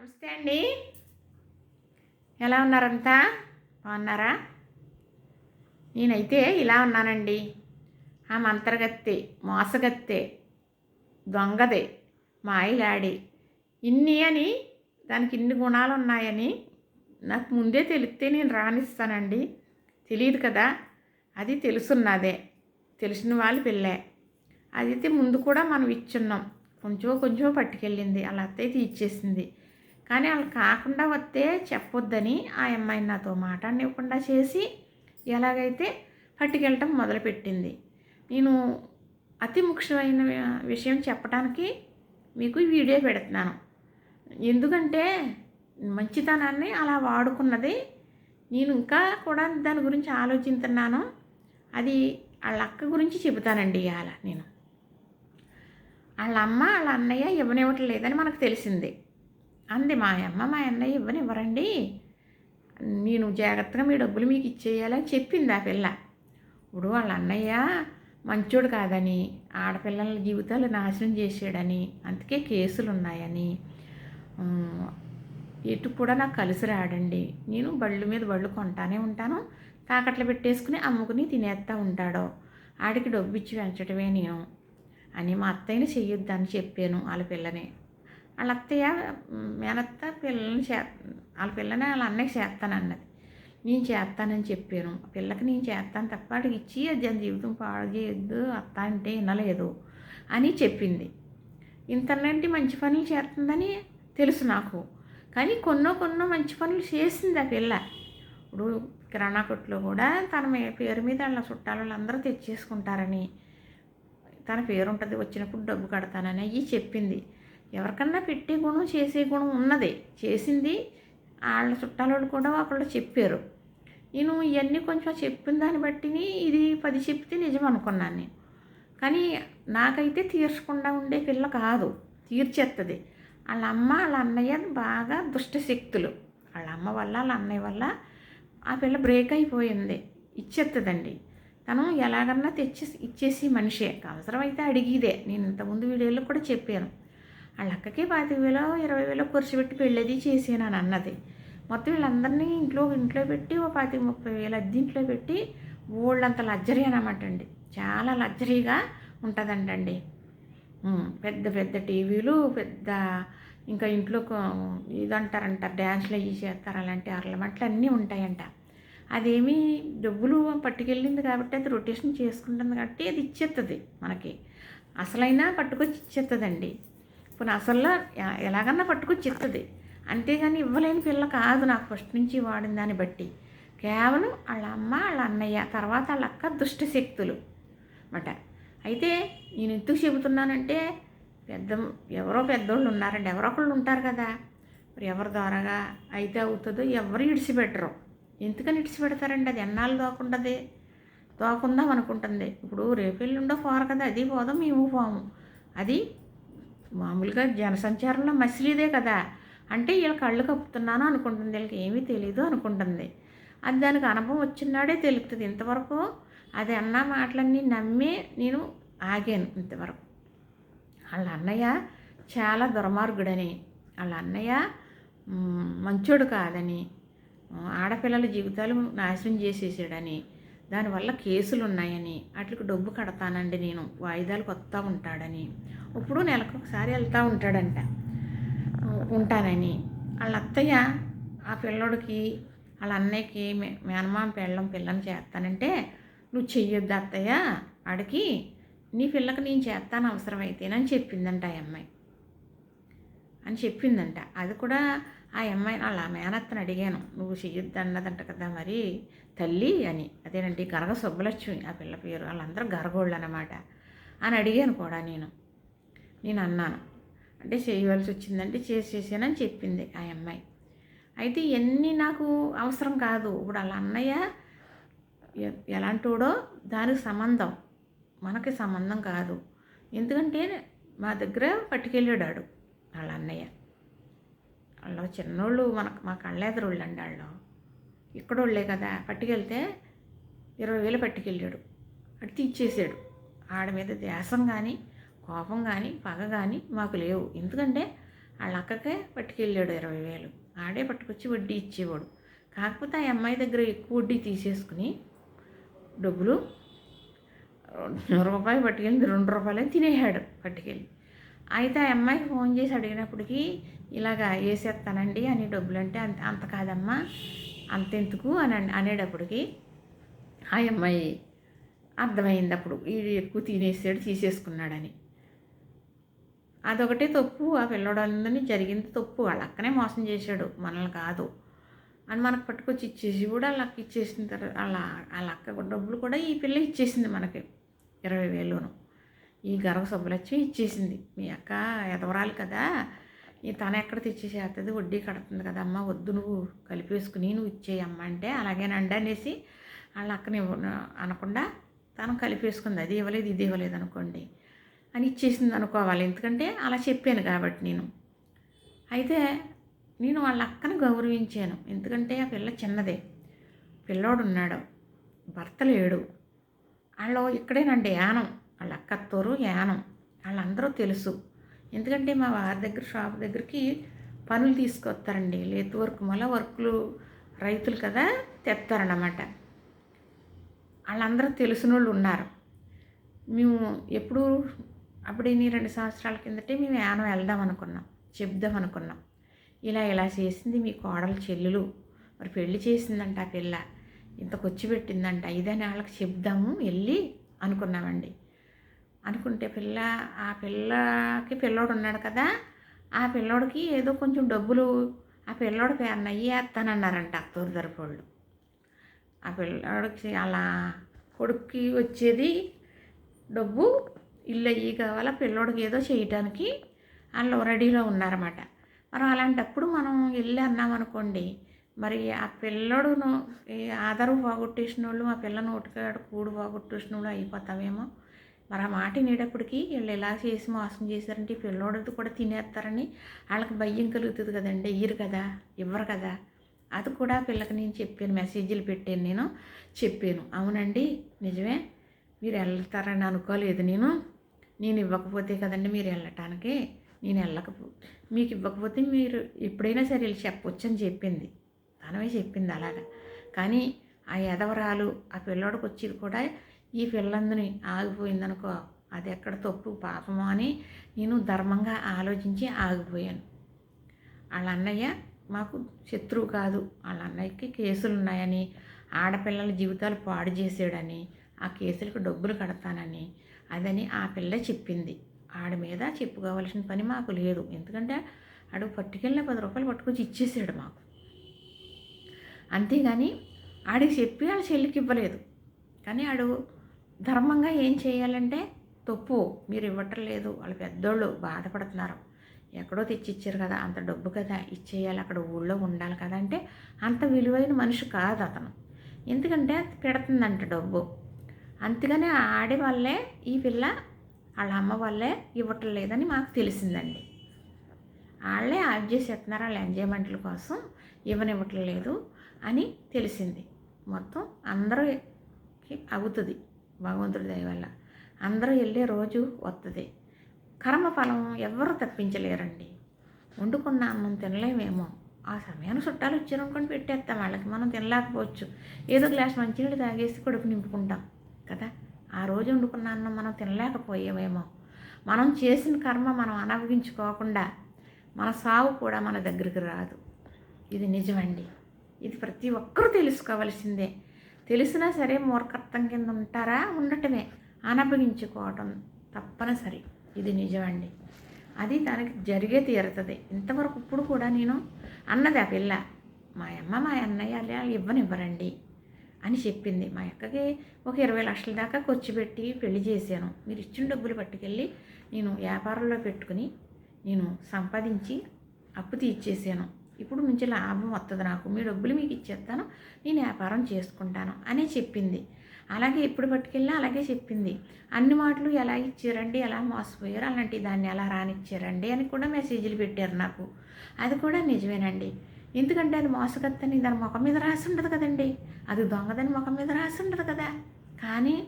నమస్తే అండి. ఎలా ఉన్నారంతా? బాగున్నారా? నేనైతే ఇలా ఉన్నానండి. ఆ మంత్రగత్తె మోసగత్తె దొంగదే మాయలాడి ఇన్ని అని దానికి ఇన్ని గుణాలు ఉన్నాయని నాకు ముందే తెలిస్తే నేను రాణిస్తానండి. తెలియదు కదా? అది తెలుసున్నదే. తెలిసిన వాళ్ళు పిల్లే. అది అయితే ముందు కూడా మనం ఇచ్చున్నాం. కొంచెం కొంచెం పట్టుకెళ్ళింది. అలా అత్తయ్య ఇచ్చేసింది కానీ వాళ్ళు కాకుండా వస్తే చెప్పొద్దని ఆ అమ్మాయిని నాతో మాట్లాడనివ్వకుండా చేసి ఎలాగైతే పట్టుకెళ్ళటం మొదలుపెట్టింది. నేను అతి ముఖ్యమైన విషయం చెప్పడానికి మీకు వీడియో పెడుతున్నాను. ఎందుకంటే మంచితనాన్ని అలా వాడుకున్నది నేను ఇంకా కూడా దాని గురించి ఆలోచిస్తున్నాను. అది వాళ్ళ అక్క గురించి చెబుతానండి ఇవాళ నేను. వాళ్ళ అమ్మ వాళ్ళ అన్నయ్య ఇవ్వనివ్వటం లేదని మనకు తెలిసింది. అంది మా అమ్మ మా అన్నయ్య ఇవ్వనివ్వరండి నేను జాగ్రత్తగా మీ డబ్బులు మీకు ఇచ్చేయాలని చెప్పింది ఆ పిల్ల. ఇప్పుడు వాళ్ళ అన్నయ్య మంచోడు కాదని ఆడపిల్లల జీవితాలు నాశనం చేసాడని అందుకే కేసులు ఉన్నాయని ఎటు కూడా నాకు కలిసి రాడండి. నేను బళ్ళు మీద బళ్ళు కొంటానే ఉంటాను. తాకట్లు పెట్టేసుకుని అమ్ముకుని తినేస్తా ఉంటాడు. ఆడికి డబ్బు ఇచ్చి పెంచడమే నేను. అని మా అత్తయ్యని చెయ్యొద్దని చెప్పాను వాళ్ళ పిల్లని. వాళ్ళ అత్తయ్య ఉమ్, మేనత్త పిల్లల్ని చే వాళ్ళ పిల్లని వాళ్ళ అన్నయ్య చేస్తానన్నది. నేను చేస్తానని చెప్పాను. పిల్లకి నేను చేస్తాను తప్ప వాడికి ఇచ్చి అది దాని జీవితం పాడు చేయొద్దు అత్త అంటే వినలేదు అని చెప్పింది. ఇంతలాంటి మంచి పనులు చేస్తుందని తెలుసు నాకు. కానీ కొన్నో కొన్నో మంచి పనులు చేసింది ఆ పిల్ల. ఇప్పుడు కిరాణా కొట్లో కూడా తన మీ- పేరు మీద వాళ్ళ చుట్టాలు వాళ్ళందరూ తెచ్చేసుకుంటారని తన పేరు ఉంటుంది వచ్చినప్పుడు డబ్బు కడతానని అయ్యి చెప్పింది. ఎవరికన్నా పెట్టే గుణం చేసే గుణం ఉన్నది. చేసింది వాళ్ళ చుట్టాలు కూడా ఒకళ్ళు చెప్పారు. నేను ఇవన్నీ కొంచెం చెప్పిన దాన్ని బట్టి ఇది పది చెప్తే నిజం అనుకున్నాను నేను. కానీ నాకైతే తీర్చకుండా ఉండే పిల్ల కాదు. తీర్చేస్తుంది వాళ్ళ అమ్మ వాళ్ళ అన్నయ్య బాగా దుష్టశక్తులు వాళ్ళ అమ్మ వల్ల వాళ్ళ అన్నయ్య వల్ల ఆ పిల్ల బ్రేక్ అయిపోయింది. ఇచ్చేస్తుందండి తను ఎలాగన్నా తెచ్చి ఇచ్చేసి మనిషే. అవసరమైతే అడిగిదే. నేను ఇంతకుముందు వీడియోలో కూడా చెప్పాను. వాళ్ళ అక్కకి పాతిక వేలో ఇరవై వేలో ఖర్చు పెట్టి పెళ్ళది చేసాను అని అన్నది. మొత్తం వీళ్ళందరినీ ఇంట్లో ఇంట్లో పెట్టి ఓ పాతిక ముప్పై వేలు అద్దీంట్లో పెట్టి ఊళ్ళంత లగ్జరీ అనమాట అండి. చాలా లగ్జరీగా ఉంటుందంటండి పెద్ద పెద్ద టీవీలు పెద్ద ఇంకా ఇంట్లో ఇదంటారంట డ్యాన్స్లు అవి చేస్తారు అలాంటి అరలమట్లు అన్నీ ఉంటాయంట. అదేమి డబ్బులు పట్టుకెళ్ళింది కాబట్టి అది రొటేషన్ చేసుకుంటుంది కాబట్టి అది ఇచ్చేస్తుంది మనకి. అసలైనా పట్టుకొచ్చి ఇచ్చేస్తుందండి పోనీ అసలు ఎలాగన్నా పట్టుకొచ్చి ఇస్తుంది అంతేగాని ఇవ్వలేని పిల్ల కాదు నాకు ఫస్ట్ నుంచి వాడిన దాన్ని బట్టి. కేవలం వాళ్ళ అమ్మ వాళ్ళ అన్నయ్య తర్వాత వాళ్ళ అక్క దుష్ట శక్తులు అన్నమాట. అయితే నేను ఎందుకు చెబుతున్నానంటే పెద్ద ఎవరో పెద్దోళ్ళు ఉన్నారండి ఎవరో ఒకళ్ళు ఉంటారు కదా. మరి ఎవరి ద్వారాగా అయితే అవుతుందో ఎవరు ఇడిచిపెట్టరు. ఎందుకని ఇడిచిపెడతారండి? అది ఎన్నాళ్ళు దోకుండదు దోకుందాం అనుకుంటుంది. ఇప్పుడు రేపెళ్ళుండో పోరు కదా అది పోదాం మేము పోము. అది మామూలుగా జనసంచారంలో మసిలీదే కదా. అంటే వీళ్ళ కళ్ళు కప్పుతున్నాను అనుకుంటుంది వీళ్ళకి ఏమీ తెలీదు అనుకుంటుంది. అది దానికి అనుభవం వచ్చినాడే తెలుస్తుంది ఇంతవరకు అది అన్న మాటలన్నీ నమ్మి నేను ఆగాను ఇంతవరకు. వాళ్ళ అన్నయ్య చాలా దుర్మార్గుడని వాళ్ళ అన్నయ్య మంచోడు కాదని ఆడపిల్లల జీవితాలు నాశనం చేసేసాడని దానివల్ల కేసులు ఉన్నాయని వాటికి డబ్బు కడతానండి నేను వాయిదాలు వస్తూ ఉంటాడని. ఇప్పుడు నెలకు ఒకసారి వెళ్తూ ఉంటాడంట. ఉంటానని. వాళ్ళ అత్తయ్య ఆ పిల్లోడికి వాళ్ళ అన్నయ్యకి మే- మేనమామ పెళ్ళం పిల్లని చేస్తానంటే నువ్వు చెయ్యొద్దు అత్తయ్య అడిగి నీ పిల్లకి నేను చేస్తాను అవసరమైతేనని చెప్పిందంట ఆ అమ్మాయి. అని చెప్పిందంట. అది కూడా ఆ అమ్మాయి వాళ్ళ మేనత్తని అడిగాను. నువ్వు చెయ్యొద్దు అన్నదంట కదా మరి తల్లి అని. అదేనండి గరగ సుబ్బలక్ష్మి ఆ పిల్ల పేరు. వాళ్ళందరూ గరగోళ్ళు అనమాట అని అడిగాను కూడా నేను. నేను అన్నాను. అంటే చేయవలసి వచ్చిందంటే చేసేసానని చెప్పింది ఆ అమ్మాయి. అయితే ఇవన్నీ నాకు అవసరం కాదు. ఇప్పుడు వాళ్ళ అన్నయ్య ఎలాంటోడో దానికి సంబంధం. మనకి సంబంధం కాదు. ఎందుకంటే మా దగ్గర పట్టుకెళ్ళాడు వాళ్ళ అన్నయ్య. వాళ్ళు చిన్నోళ్ళు మనకు మా కళ్ళెదరోళ్ళు అండి వాళ్ళు. ఇక్కడోళ్ళే కదా పట్టుకెళ్తే ఇరవై వేలు పట్టుకెళ్ళాడు. అటు ఇచ్చేసాడు ఆడ మీద దేశం కానీ కోపం కానీ పగ కానీ మాకు లేవు. ఎందుకంటే వాళ్ళ అక్కకే పట్టుకెళ్ళాడు ఇరవై వేలు. ఆడే పట్టుకొచ్చి వడ్డీ ఇచ్చేవాడు. కాకపోతే ఆ అమ్మాయి దగ్గర ఎక్కువ వడ్డీ తీసేసుకుని డబ్బులు రూపాయి పట్టుకెళ్ళి రెండు రూపాయలే తినేసాడు పట్టుకెళ్ళి. అయితే ఆ అమ్మాయికి ఫోన్ చేసి అడిగినప్పటికీ ఇలాగా వేసేస్తానండి అని డబ్బులు అంటే అంత అంత కాదమ్మా అంతెందుకు అని అనేటప్పటికి ఆ అమ్మాయి అర్థమైంది అప్పుడు ఇది ఎక్కువ తినేసాడు తీసేసుకున్నాడని. అదొకటే తప్పు ఆ పిల్లడందని జరిగింది తప్పు వాళ్ళ అక్కనే మోసం చేశాడు మనల్ని కాదు అని మనకు పట్టుకొచ్చి ఇచ్చేసి కూడా వాళ్ళ అక్క ఇచ్చేసిన తర్వాత వాళ్ళ వాళ్ళ అక్క కూడా డబ్బులు కూడా ఈ పిల్ల ఇచ్చేసింది మనకి ఇరవై వేలును ఈ గర్వ సబ్బులచ్చి ఇచ్చేసింది. మీ అక్క ఎదవరాలి కదా ఈ తన ఎక్కడ తెచ్చేసేస్తుంది వడ్డీ కడుతుంది కదా అమ్మ వద్దు నువ్వు కలిపేసుకుని నువ్వు ఇచ్చేయమ్మ అంటే అలాగేనండి అనేసి వాళ్ళ అక్కని అనకుండా తను కలిపేసుకుంది అది ఇవ్వలేదు ఇది ఇవ్వలేదు అనుకోండి. అని ఇచ్చేసింది అనుకోవాలి. ఎందుకంటే అలా చెప్పాను కాబట్టి నేను. అయితే నేను వాళ్ళ అక్కను గౌరవించాను. ఎందుకంటే ఆ పిల్ల చిన్నదే. పిల్లోడు ఉన్నాడు భర్త లేడు. వాళ్ళు ఇక్కడేనండి యానం. వాళ్ళ అక్కత్తోరు యానం. వాళ్ళందరూ తెలుసు. ఎందుకంటే మా వారి దగ్గర షాప్ దగ్గరికి పనులు తీసుకొస్తారండి. లేతు వర్క్ మళ్ళీ వర్కులు రైతులు కదా తెస్తారన్నమాట వాళ్ళందరూ తెలిసిన వాళ్ళు ఉన్నారు. మేము ఎప్పుడు అప్పుడే ఇన్ని రెండు సంవత్సరాల కిందటే మేము యానం వెళ్దాం అనుకున్నాం. చెప్దాం అనుకున్నాం. ఇలా ఇలా చేసింది మీ కోడలు చెల్లెలు. మరి పెళ్ళి చేసిందంట ఆ పిల్ల. ఇంత ఖర్చు పెట్టిందంట. ఇదని వాళ్ళకి చెప్దాము వెళ్ళి అనుకున్నామండి. అనుకుంటే పిల్ల ఆ పిల్లకి పిల్లోడు ఉన్నాడు కదా ఆ పిల్లోడికి ఏదో కొంచెం డబ్బులు ఆ పిల్లోడి పేరున అయ్యేస్తానన్నారంట అత్తూరు తరపోళ్ళు ఆ పిల్లోడికి అలా కొడుక్కి వచ్చేది డబ్బు ఇల్లు అయ్యి కావాలా పిల్లోడికి ఏదో చేయటానికి వాళ్ళు రెడీలో ఉన్నారన్నమాట. మరి అలాంటప్పుడు మనం వెళ్ళి అన్నామనుకోండి మరి ఆ పిల్లడును ఈ ఆధారు పోగొట్టేసిన వాళ్ళు ఆ పిల్ల నోటికాడు కూడు పోగొట్టేసిన వాళ్ళు అయిపోతావేమో. మరి ఆ మాట వినేటప్పటికి వీళ్ళు ఇలా చేసి మోసం చేశారంటే ఈ పిల్లోడిది కూడా తినేస్తారని వాళ్ళకి భయం కలుగుతుంది కదండి. ఇయ్యరు కదా ఇవ్వరు కదా. అది కూడా పిల్లకి నేను చెప్పాను మెసేజ్లు పెట్టాను నేను చెప్పాను. అవునండి నిజమే. మీరు వెళ్తారని అనుకోలేదు నేను. నేను ఇవ్వకపోతే కదండి మీరు వెళ్ళటానికి. నేను వెళ్ళకపో మీకు ఇవ్వకపోతే మీరు ఎప్పుడైనా సరే వెళ్ళి చెప్పొచ్చు అని చెప్పింది. తనమే చెప్పింది అలాగా. కానీ ఆ ఎదవరాలు ఆ పిల్లోడికి వచ్చేది కూడా ఈ పిల్లందని ఆగిపోయిందనుకో అది ఎక్కడ తప్పు పాపమో అని నేను ధర్మంగా ఆలోచించి ఆగిపోయాను. వాళ్ళ అన్నయ్య మాకు శత్రువు కాదు. వాళ్ళ అన్నయ్యకి కేసులు ఉన్నాయని ఆడపిల్లల జీవితాలు పాడు చేసాడని ఆ కేసులకు డబ్బులు కడతానని అదని ఆ పిల్ల చెప్పింది. ఆడ మీద చెప్పుకోవాల్సిన పని మాకు లేదు. ఎందుకంటే ఆడు పట్టుకెళ్ళిన పది రూపాయలు పట్టుకొచ్చి ఇచ్చేసాడు మాకు. అంతేగాని ఆడికి చెప్పి వాళ్ళ చెల్లికి ఇవ్వలేదు. కానీ ఆడు ధర్మంగా ఏం చేయాలంటే తప్పు మీరు ఇవ్వటం లేదు వాళ్ళ పెద్దోళ్ళు బాధపడుతున్నారు. ఎక్కడో తెచ్చిచ్చారు కదా అంత డబ్బు కదా ఇచ్చేయాలి అక్కడ ఊళ్ళో ఉండాలి కదా అంటే అంత విలువైన మనిషి కాదు అతను. ఎందుకంటే అది పెడుతుందంట డబ్బు. అందుకనే ఆడి వల్లే ఈ పిల్ల వాళ్ళ అమ్మ వల్లే ఇవ్వటం లేదని మాకు తెలిసిందండి. వాళ్ళే ఆఫ్ చేసేస్తున్నారు వాళ్ళ ఎంజాయ్మెంట్ల కోసం ఇవ్వనివ్వటం లేదు అని తెలిసింది. మొత్తం అందరూ అవుతుంది. భగవంతుడి దయ వల్ల. అందరూ వెళ్ళే రోజు వస్తుంది కర్మఫలం ఎవరు తప్పించలేరండి. వండుకున్న అన్నం తినలేమేమో. ఆ సమయాన్ని చుట్టాలు వచ్చారనుకొని పెట్టేస్తాం. వాళ్ళకి మనం తినలేకపోవచ్చు. ఏదో గ్లాస్ మంచినీళ్ళు తాగేసి కడుపు నింపుకుంటాం కదా. ఆ రోజు వండుకున్న అన్నం మనం తినలేకపోయామేమో. మనం చేసిన కర్మ మనం అనుభవించుకోకుండా మన సావు కూడా మన దగ్గరికి రాదు. ఇది నిజమండి. ఇది ప్రతి ఒక్కరూ తెలుసుకోవలసిందే. తెలిసినా సరే మూర్ఖత్వం కింద ఉంటారా? ఉండటమే. అనుభవించుకోవటం తప్పనిసరి. ఇది నిజమండి. అది తనకి జరిగే తీరుతుంది. ఇంతవరకు ఇప్పుడు కూడా నేను అన్నది ఆ పిల్ల మా అమ్మ మా అన్నయ్య అలా ఇవ్వనివ్వరండి అని చెప్పింది. మా అక్కకి ఒక ఇరవై లక్షల దాకా ఖర్చు పెట్టి పెళ్ళి చేశాను. మీరు ఇచ్చిన డబ్బులు పట్టుకెళ్ళి నేను వ్యాపారంలో పెట్టుకుని నేను సంపాదించి అప్పు తీర్చేసాను ఇప్పుడు నుంచి లాభం వస్తుంది నాకు మీ డబ్బులు మీకు ఇచ్చేస్తాను నేను వ్యాపారం చేసుకుంటాను అని చెప్పింది. అలాగే ఎప్పుడు పట్టుకెళ్ళినా అలాగే చెప్పింది. అన్ని మాటలు ఎలా ఇచ్చారండి ఎలా మోసపోయారు అలాంటి దాన్ని ఎలా రానిచ్చారండి అని కూడా మెసేజ్లు పెట్టారు నాకు. అది కూడా నిజమేనండి. ఎందుకంటే అది మోసగత్తని దాని ముఖం మీద రాసి ఉండదు కదండి. అది దొంగదని ముఖం మీద రాసి ఉండదు కదా. కానీ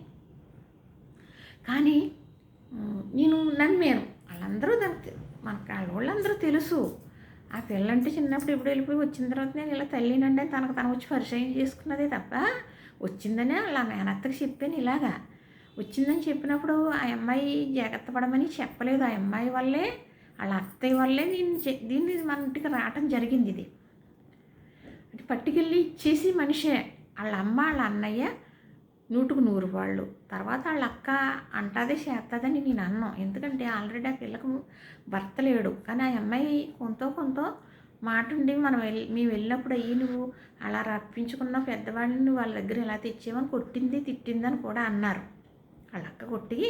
కానీ నేను నమ్మాను. వాళ్ళందరూ దానికి మన వాళ్ళందరూ తెలుసు. ఆ పిల్లంటే చిన్నప్పుడు ఎప్పుడు వెళ్ళిపోయి వచ్చిన తర్వాత నేను ఇలా తల్లినండి తనకు తను వచ్చి పరిచయం చేసుకున్నదే తప్ప వచ్చిందనే వాళ్ళ మేనత్తకి చెప్పాను ఇలాగా. వచ్చిందని చెప్పినప్పుడు ఆ అమ్మాయి జాగ్రత్త పడమని చెప్పలేదు. ఆ అమ్మాయి వల్లే వాళ్ళ అత్తయ్య వల్లే నేను దీన్ని మన ఇంటికి రావటం జరిగింది ఇది. పట్టుకెళ్ళి ఇచ్చేసి మనిషే వాళ్ళ అమ్మ వాళ్ళ అన్నయ్య నూటుకు నూరు వాళ్ళు. తర్వాత వాళ్ళ అక్క అంటాదే చేస్తుందని నేను అన్నాం ఎందుకంటే ఆల్రెడీ ఆ పిల్లకు భర్త లేడు. కానీ ఆ అమ్మాయి కొంత కొంత మాట ఉండి మనం వెళ్ళి మేము వెళ్ళినప్పుడు అయ్యి నువ్వు అలా రప్పించుకున్న పెద్దవాళ్ళని వాళ్ళ దగ్గర ఎలా తెచ్చేవని కొట్టింది తిట్టిందని కూడా అన్నారు. వాళ్ళ అక్క కొట్టి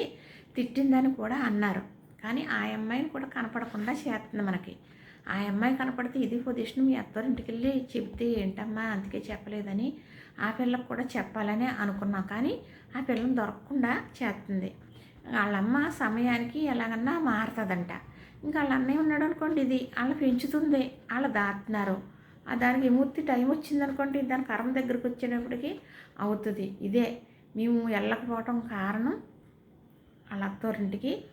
తిట్టిందని కూడా అన్నారు. కానీ ఆ అమ్మాయిని కూడా కనపడకుండా చేస్తుంది మనకి. ఆ అమ్మాయి కనపడితే ఇది పొజిషన్ మీ అత్తవారింటికి వెళ్ళి చెప్తే ఏంటమ్మా అందుకే చెప్పలేదని ఆ పిల్లకు కూడా చెప్పాలని అనుకున్నాం. కానీ ఆ పిల్లని దొరకకుండా చేస్తుంది వాళ్ళమ్మ సమయానికి ఎలాగన్నా మారుతుందంట. ఇంకా వాళ్ళ అన్నయ్య ఉన్నాడు అనుకోండి ఇది వాళ్ళ పెంచుతుంది వాళ్ళు దాటుతున్నారు. ఆ దానికి విముక్తి టైం వచ్చిందనుకోండి దాని కర్మ దగ్గరికి వచ్చేటప్పటికి అవుతుంది. ఇదే మేము వెళ్ళకపోవటం కారణం వాళ్ళ అత్తోరింటికి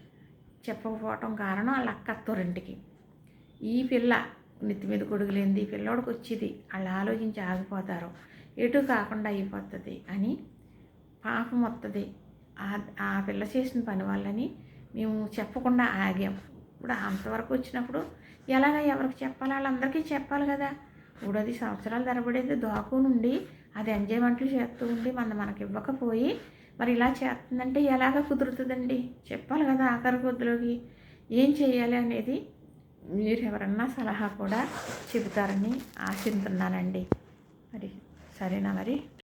చెప్పకపోవటం కారణం వాళ్ళ అక్క అత్తోరింటికి. ఈ పిల్ల నెత్తి మీద కొడుకులేంది ఈ పిల్లోడికి వచ్చేది. వాళ్ళు ఆలోచించి ఆగిపోతారు. ఎటు కాకుండా అయిపోతుంది అని పాపం వస్తుంది ఆ- ఆ పిల్ల చేసిన పని వల్లని మేము చెప్పకుండా ఆగాం. ఇప్పుడు అంతవరకు వచ్చినప్పుడు ఎలాగ ఎవరికి చెప్పాలి? వాళ్ళందరికీ చెప్పాలి కదా. ఇప్పుడు అది సంవత్సరాల తరబడేది దోకు నుండి అది ఎంజాయ్మెంట్లు చేస్తూ ఉండి మన మనకి ఇవ్వకపోయి మరి ఇలా చేస్తుందంటే ఎలాగ కుదురుతుందండి? చెప్పాలి కదా ఆఖరి కొద్దిలోకి. ఏం చేయాలి అనేది మీరు ఎవరన్నా సలహా కూడా చెబుతారని ఆశిస్తున్నానండి మరి సరేనా మరి